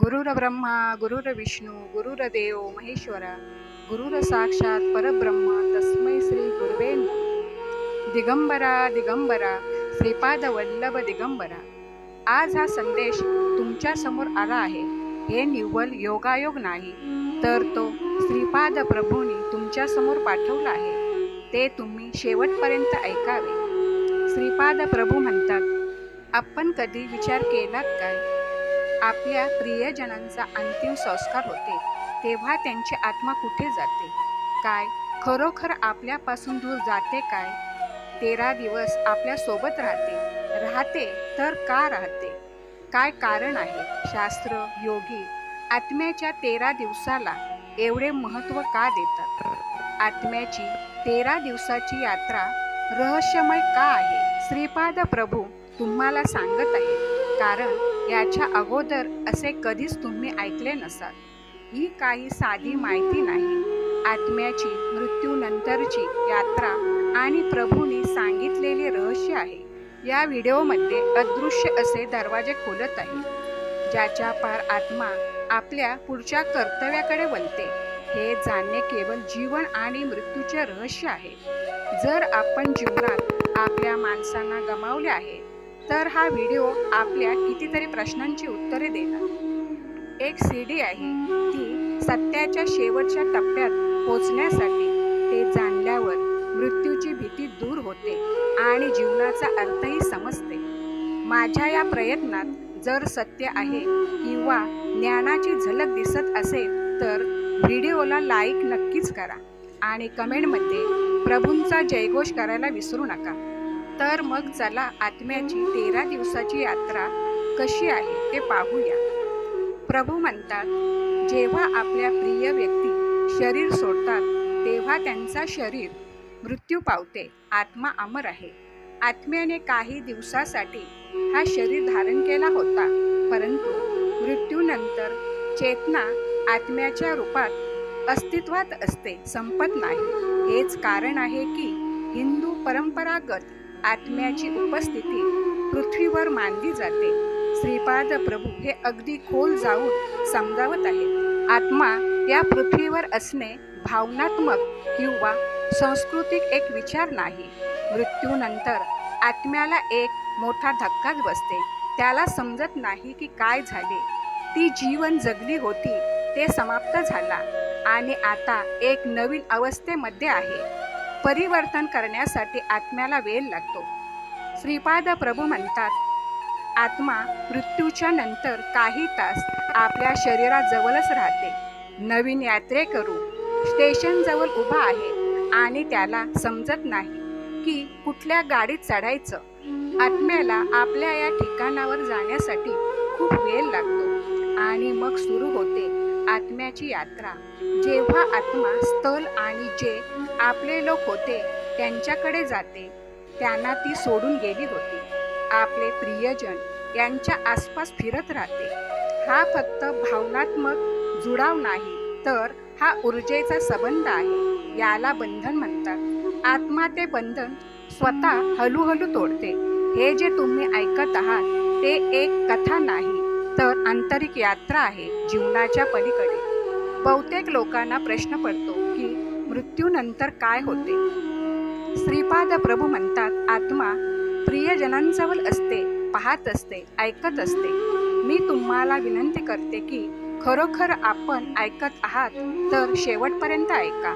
गुरुर्ब्रह्मा गुरुर्विष्णू गुरुरदेव महेश्वरा गुरुर साक्षात परब्रह्मा तस्मै श्री गुरुवे दिगंबरा दिगंबरा श्रीपाद वल्लभ दिगंबरा. आज हा संदेश तुमच्यासमोर आला आहे. हे निव्वळ योगायोग नाही तर तो श्रीपाद प्रभूंनी तुमच्यासमोर पाठवला आहे. ते तुम्ही शेवटपर्यंत ऐकावे. श्रीपाद प्रभू म्हणतात आपण कधी विचार केलात काय? आपल्या प्रियजनांचा अंतिम संस्कार होते तेव्हा त्यांची आत्मा कुठे जाते? काय? खरोखर आपल्यापासून दूर जाते काय? तेरा दिवस आपल्यासोबत राहते. राहते तर का राहते? काय कारण आहे? शास्त्र योगी आत्म्याच्या तेरा दिवसाला एवढे महत्त्व का देतात? आत्म्याची तेरा दिवसाची यात्रा रहस्यमय का आहे? श्रीपाद प्रभू तुम्हाला सांगत आहे कारण याच्या अगोदर असे कधीच तुम्ही ऐकले नसाल. ही काही साधी माहिती नाही. आत्म्याची मृत्यूनंतरची यात्रा आणि प्रभूने सांगितलेले रहस्य आहे. या व्हिडिओमध्ये अदृश्य असे दरवाजे खोलत आहे. ज्याच्या पार आत्मा आपल्या पुढच्या कर्तव्याकडे वलते हे जाणणे केवळ जीवन आणि मृत्यूचे रहस्य आहे. जर आपण जीवनात आपल्या माणसांना गमावले आहे तर हा व्हिडिओ आपल्या कितीतरी प्रश्नांची उत्तरे देणार. एक सी डी आहे. ती सत्याच्या शेवटच्या टप्प्यात पोचण्यासाठी ते जाणल्यावर मृत्यूची भीती दूर होते आणि जीवनाचा अर्थही समजते. माझ्या या प्रयत्नात जर सत्य आहे किंवा ज्ञानाची झलक दिसत असेल तर व्हिडिओला लाईक नक्कीच करा आणि कमेंटमध्ये प्रभूंचा जयघोष करायला विसरू नका. तर मग चला आत्म्याची तेरा दिवसाची यात्रा कशी आहे ते पाहूया. प्रभू म्हणतात जेव्हा आपल्या प्रिय व्यक्ती शरीर सोडतात तेव्हा त्यांचा शरीर मृत्यू पावते आत्मा अमर आहे. आत्म्याने काही दिवसासाठी हा शरीर धारण केला होता परंतु मृत्यूनंतर चेतना आत्म्याच्या रूपात अस्तित्वात असते संपत नाही. हेच कारण आहे की हिंदू परंपरागत आत्म्याची उपस्थिती पृथ्वीवर मानली जाते. श्रीपाद प्रभू हे अगदी खोल जाऊन समजावत आहेत. आत्मा या पृथ्वीवर असणे भावनात्मक किंवा सांस्कृतिक एक विचार नाही. मृत्यूनंतर आत्म्याला एक मोठा धक्काच बसते. त्याला समजत नाही की काय झाले. ती जीवन जगली होती ते समाप्त झाला आणि आता एक नवीन अवस्थेमध्ये आहे. परिवर्तन करण्यासाठी आत्म्याला वेळ लागतो. श्रीपाद प्रभू म्हणतात आत्मा मृत्यूच्या नंतर काही तास आपल्या शरीराजवळच राहते. नवीन यात्रेकरू स्टेशनजवळ उभा आहे आणि त्याला समजत नाही की कुठल्या गाडीत चढायचं. आत्म्याला आपल्या या ठिकाणावर जाण्यासाठी खूप वेळ लागतो आणि मग सुरू होते आत्म्याची यात्रा. जेव्हा आत्मा स्थल आणि जे आपले लोक होते त्यांच्याकडे जाते. त्यांना ती सोडून गेली होती. आपले प्रियजन यांच्या आसपास फिरत राहते. हा फक्त भावनात्मक जुडाव नाही तर हा ऊर्जेचा संबंध आहे. याला बंधन म्हणतात. आत्मा ते बंधन स्वतः हळूहळू तोडते. हे जे तुम्ही ऐकत आहात ते एक कथा नाही तर आंतरिक यात्रा आहे जीवनाच्या पलीकडे. बहुतेक लोकांना प्रश्न पडतो मृत्यूनंतर काय होते? श्रीपाद प्रभू म्हणतात आत्मा प्रियजनांजवळ असते पाहत असते ऐकत असते. मी तुम्हाला विनंती करते की खरोखर आपण ऐकत आहात तर शेवटपर्यंत ऐका.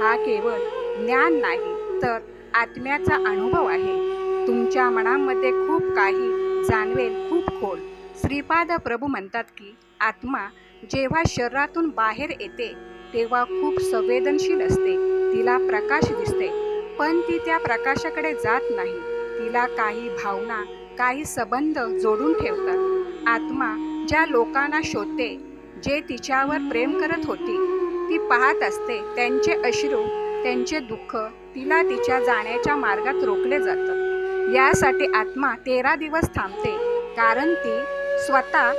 हा केवळ ज्ञान नाही तर आत्म्याचा अनुभव आहे. तुमच्या मनामध्ये खूप काही जाणवेल खूप खोल. श्रीपाद प्रभू म्हणतात की आत्मा जेव्हा शरीरातून बाहेर येते तेव्हा खूप संवेदनशील असते. तिला प्रकाश दिसते. पण ती त्या प्रकाशाकडे जात नाही. तिला काही भावना काही संबंध जोडून ठेवतात. आत्मा ज्या लोकांना शोधते जे तिच्यावर प्रेम करत होती ती पाहत असते त्यांचे अश्रू त्यांचे दुःख तिला तिच्या जाण्याच्या मार्गात रोखले जातं यासाठी आत्मा तेरा दिवस थांबते कारण ती स्वतः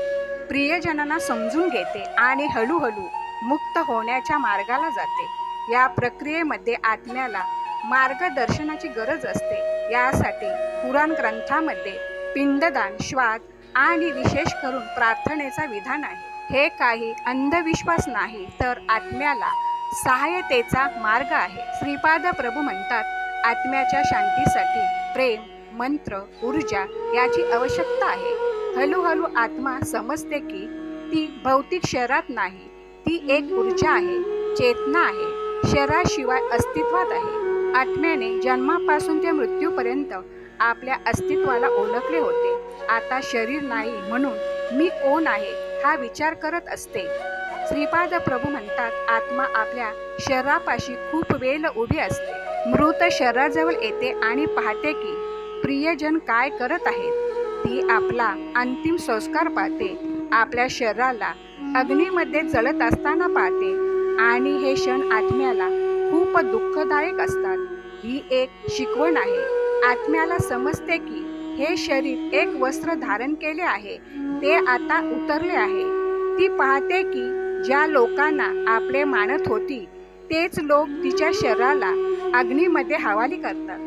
प्रियजनांना समजून घेते आणि हळूहळू मुक्त होण्याच्या मार्गाला जाते. या प्रक्रियेमध्ये आत्म्याला मार्गदर्शनाची गरज असते. यासाठी पुराण ग्रंथामध्ये पिंडदान श्वास आणि विशेष करून प्रार्थनेचा विधान आहे. हे काही अंधविश्वास नाही तर आत्म्याला सहाय्यतेचा मार्ग आहे. श्रीपाद प्रभू म्हणतात आत्म्याच्या शांतीसाठी प्रेम मंत्र ऊर्जा याची आवश्यकता आहे. हळूहळू आत्मा समजते की ती भौतिक शहरात नाही ती एक ऊर्जा आहे चेतना आहे शरीराशिवाय अस्तित्वात आहे. आत्म्याने जन्मापासून ते मृत्यूपर्यंत आपल्या अस्तित्वाला ओळखले होते. आता शरीर नाही म्हणून मी कोण आहे हा विचार करत असते. श्रीपाद प्रभू म्हणतात आत्मा आपल्या शरीरापाशी खूप वेळ उभी असते. मृत शरीराजवळ येते आणि पाहते की प्रियजन काय करत आहेत. ती आपला अंतिम संस्कार पाहते. आपल्या शरीराला अग्नीमध्ये जळत असताना पाहते. आणि हे क्षण आत्म्याला खूप दुःखदायक असतात. ही एक शिकवण आहे. आत्म्याला समजते की हे शरीर एक वस्त्र धारण केले आहे. ते आता उतरले आहे. ती पाहते की ज्या लोकांना आपले मानत होती तेच लोक तिच्या शरीराला अग्नीमध्ये हवाली करतात.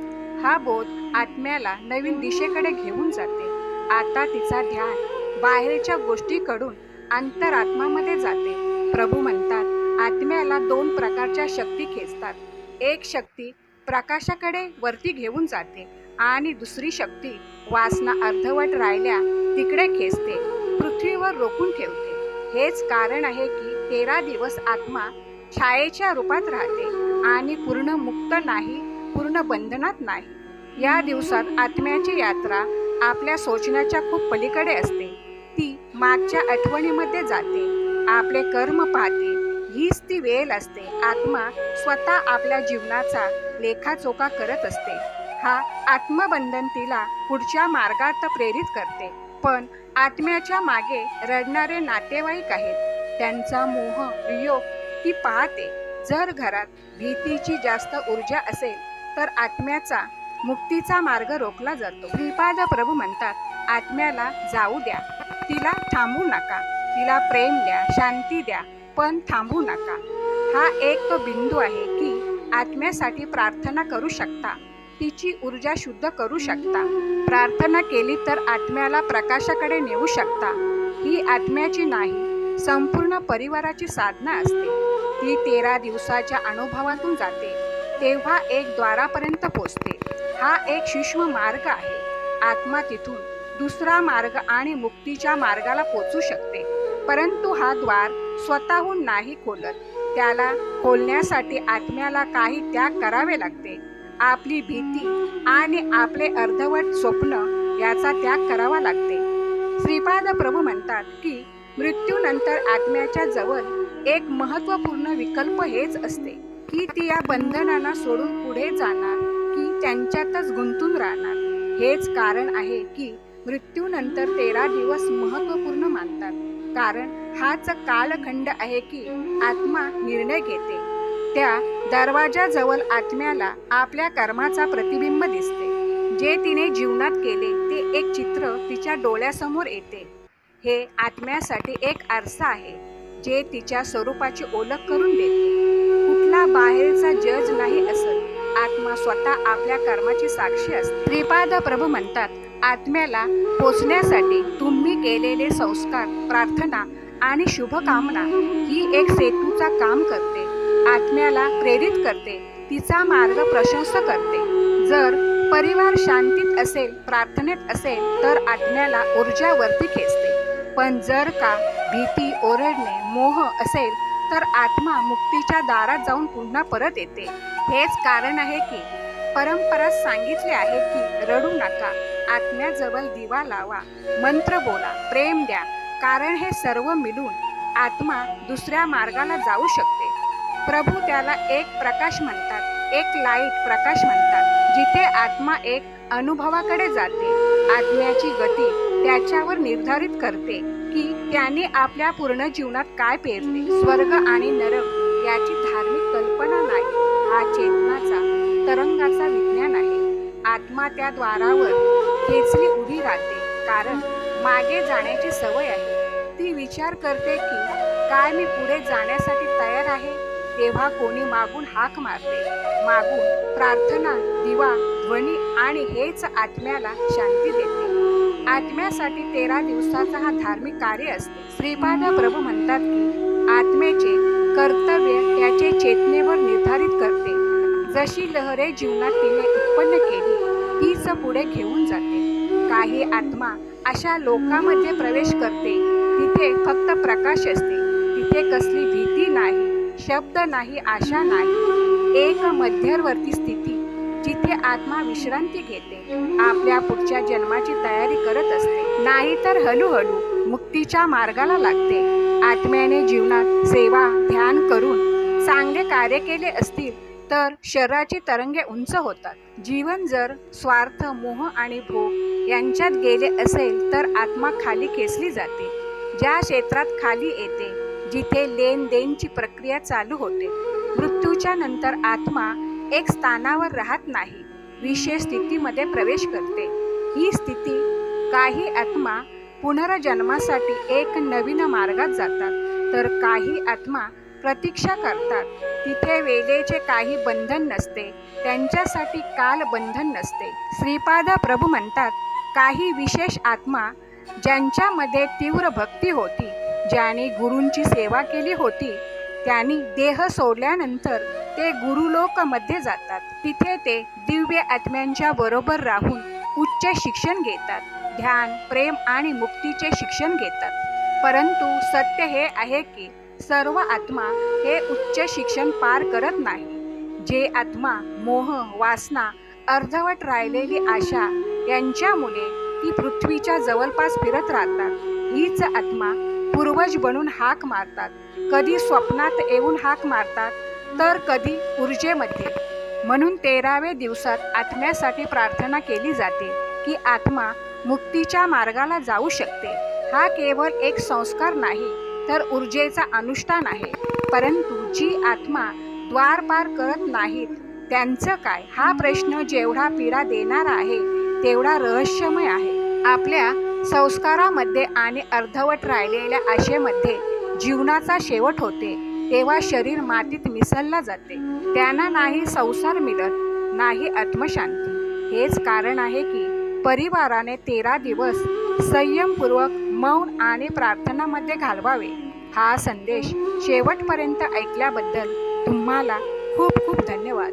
हा बोध आत्म्याला नवीन दिशेकडे घेऊन जाते. आता तिचा ध्यान बाहेरच्या गोष्टीकडून अंतरात्मामध्ये जाते. प्रभू म्हणतात आत्म्याला दोन प्रकारच्या शक्ती खेचतात. एक शक्ती प्रकाशाकडे वरती घेऊन जाते आणि दुसरी शक्ती वासना अर्धवट राहिल्या तिकडे खेचते पृथ्वीवर रोखून ठेवते. हेच कारण आहे की तेरा दिवस आत्मा छायेच्या रूपात राहते आणि पूर्ण मुक्त नाही पूर्ण बंधनात नाही. या दिवसात आत्म्याची यात्रा आपल्या सोचण्याच्या खूप पलीकडे असते. मागच्या आठवणीमध्ये जाते. आपले कर्म पाहते. हीच ती वेळ असते. आत्मा स्वतः आपल्या जीवनाचा लेखाचोखा करत असते. हा आत्मबंधन तिला पुढच्या मार्गात प्रेरित करते. पण आत्म्याच्या मागे रडणारे नातेवाईक आहेत. त्यांचा मोह वियोग ती पाहते. जर घरात भीतीची जास्त ऊर्जा असेल तर आत्म्याचा मुक्तीचा मार्ग रोखला जातो. श्रीपाद प्रभू म्हणतात आत्म्याला जाऊ द्या. तिला थांबू नका. तिला प्रेम द्या शांती द्या पण थांबू नका. हा एक तो बिंदू आहे की आत्म्यासाठी प्रार्थना करू शकता. तिची ऊर्जा शुद्ध करू शकता. प्रार्थना केली तर आत्म्याला प्रकाशाकडे नेऊ शकता. ही आत्म्याची नाही संपूर्ण परिवाराची साधना असते. ती तेरा दिवसाच्या अनुभवातून जाते. तेव्हा एक द्वारापर्यंत पोचते. हा एक सूक्ष्म मार्ग आहे. आत्मा तिथून दुसरा मार्ग आणि मुक्तीच्या मार्गाला पोचू शकते. परंतु हा द्वार स्वतःहून नाही खोलत. त्याला खोलण्यासाठी आत्म्याला काही त्याग करावे लागते. आपली भीती आणि आपले अर्धवट स्वप्न याचा त्याग करावा लागते. श्रीपाद प्रभू म्हणतात की मृत्यूनंतर आत्म्याच्या जवळ एक महत्त्वपूर्ण विकल्प हेच असते. की ती या बंधनांना सोडून पुढे जाणार की त्यांच्यातच गुंतून राहणार. हेच कारण आहे की मृत्यूनंतर तेरा दिवस महत्त्वपूर्ण मानतात. कारण हाच कालखंड आहे की आत्मा निर्णय घेते. त्या दरवाजाजवळ आत्म्याला आपल्या कर्माचा प्रतिबिंब दिसते. जे तिने जीवनात केले ते एक चित्र तिच्या डोळ्यासमोर येते. हे आत्म्यासाठी एक आरसा आहे जे तिच्या स्वरूपाची ओळख करून देते. कुठला बाहेरचा जज नाही असं आत्मा स्वतः आपल्या कर्माची साक्षी असते. त्रिपाद प्रभू म्हणतात आत्म्याला पोचण्यासाठी तुम्ही केलेले संस्कार प्रार्थना आणि शुभकामना ही एक सेतूचा काम करते. आत्म्याला प्रेरित करते तिचा मार्ग प्रशस्त करते. जर परिवार शांतीत असेल प्रार्थनेत असेल तर आत्म्याला ऊर्जा वरती खेचते. पण जर का भीती ओरडणे मोह असेल तर आत्मा मुक्तीच्या दारात जाऊन पुन्हा परत येते. हेच कारण आहे की परंपरा सांगितले आहे की रडू नका आत्म्याजवळ दिवा लावा मंत्र बोला प्रेम द्या. कारण हे सर्व मिळून आत्मा दुसऱ्या मार्गाला जाऊ शकते. प्रभू त्याला एक प्रकाश म्हणतात एक लाइट प्रकाश म्हणतात जिथे आत्मा एक अनुभवाकडे जाते. आत्म्याची गती त्याच्यावर निर्धारित करते की त्याने आपल्या पूर्ण जीवनात काय पेरले स्वर्ग आणि नरक याची धार्मिक कल्पना नाही हा चेतनाचा तरंगाचा विज्ञान आहे. आत्मा त्या द्वारावर खेचली उभी राहते कारण मागे जाण्याची सवय आहे. ती विचार करते की काय मी पुढे जाण्यासाठी तयार आहे? तेव्हा कोणी मागून हाक मारते. मागून प्रार्थना दिवा ध्वनी आणि हेच आत्म्याला शांती देते. आत्म्यासाठी तेरा दिवसाचा हा धार्मिक कार्य असते. श्रीपाद प्रभू म्हणतात की आत्म्याचे कर्तव्य त्याचे चेतनेवर निर्धारित करते. जशी लहरे जीवनात तिने उत्पन्न केली तीच पुढे घेऊन जाते. काही आत्मा अशा लोकांमध्ये प्रवेश करते तिथे फक्त प्रकाश असते. तिथे कसली भीती नाही शब्द नाही आशा नाही. एक मध्यवर्ती स्थिती. जिथे आत्मा विश्रांती घेते आपल्या पुढच्या जन्माची तयारी करत असते. नाहीतर हळूहळू मुक्तीच्या मार्गाला लागते. आत्म्याने जीवनात सेवा ध्यान करून चांगले कार्य केले असतील तर शरीराची तरंगे उंच होतात. जीवन जर स्वार्थ मोह आणि भोग यांच्यात गेले असेल तर आत्मा खाली खेचली जाते. ज्या क्षेत्रात खाली येते जिथे लेन देनची प्रक्रिया चालू होते मृत्यूच्या नंतर आत्मा एक स्थानावर राहत नाही. विशेष स्थितीमध्ये प्रवेश करते. ही स्थिती काही आत्मा पुनर्जन्मासाठी एक नवीन मार्गात जातात. तर काही आत्मा प्रतीक्षा करतात. तिथे वेळेचे काही बंधन नसते. त्यांच्यासाठी काल बंधन नसते. श्रीपाद प्रभू म्हणतात काही विशेष आत्मा ज्यांच्यामध्ये तीव्र भक्ती होती ज्याने गुरूंची सेवा केली होती त्यांनी देह सोडल्यानंतर ते गुरुलोकामध्ये जातात. तिथे ते दिव्य आत्म्यांच्या बरोबर राहून उच्च शिक्षण घेतात. ध्यान प्रेम आणि मुक्तीचे शिक्षण घेतात. परंतु सत्य हे आहे की सर्व आत्मा हे उच्च शिक्षण पार करत नाही. जे आत्मा मोह वासना अर्धवट राहिलेली आशा यांच्यामुळे ती पृथ्वीच्या जवळपास फिरत राहतात. हीच आत्मा पूर्वज बनून हाक मारतात. कधी स्वप्नात येऊन हाक मारतात तर कधी ऊर्जेमध्ये. म्हणून तेरावे दिवसात आत्म्यासाठी प्रार्थना केली जाते की आत्मा मुक्तीच्या मार्गाला जाऊ शकते. हा केवळ एक संस्कार नाही तर ऊर्जेचा अनुष्ठान आहे. परंतु जी आत्मा द्वार पार करत नाहीत त्यांचं काय? हा प्रश्न जेवढा पीडा देणारा आहे तेवढा रहस्यमय आहे. आपल्या संस्कारामध्ये आणि अर्धवट राहिलेल्या आशेमध्ये जीवनाचा शेवट होते. तेव्हा शरीर मातीत मिसळला जाते. त्यांना नाही संसार मिळत नाही आत्मशांती. हेच कारण आहे की परिवाराने तेरा दिवस संयमपूर्वक मौन आणि प्रार्थनामध्ये घालवावे. हा संदेश शेवटपर्यंत ऐकल्याबद्दल तुम्हाला खूप खूप धन्यवाद.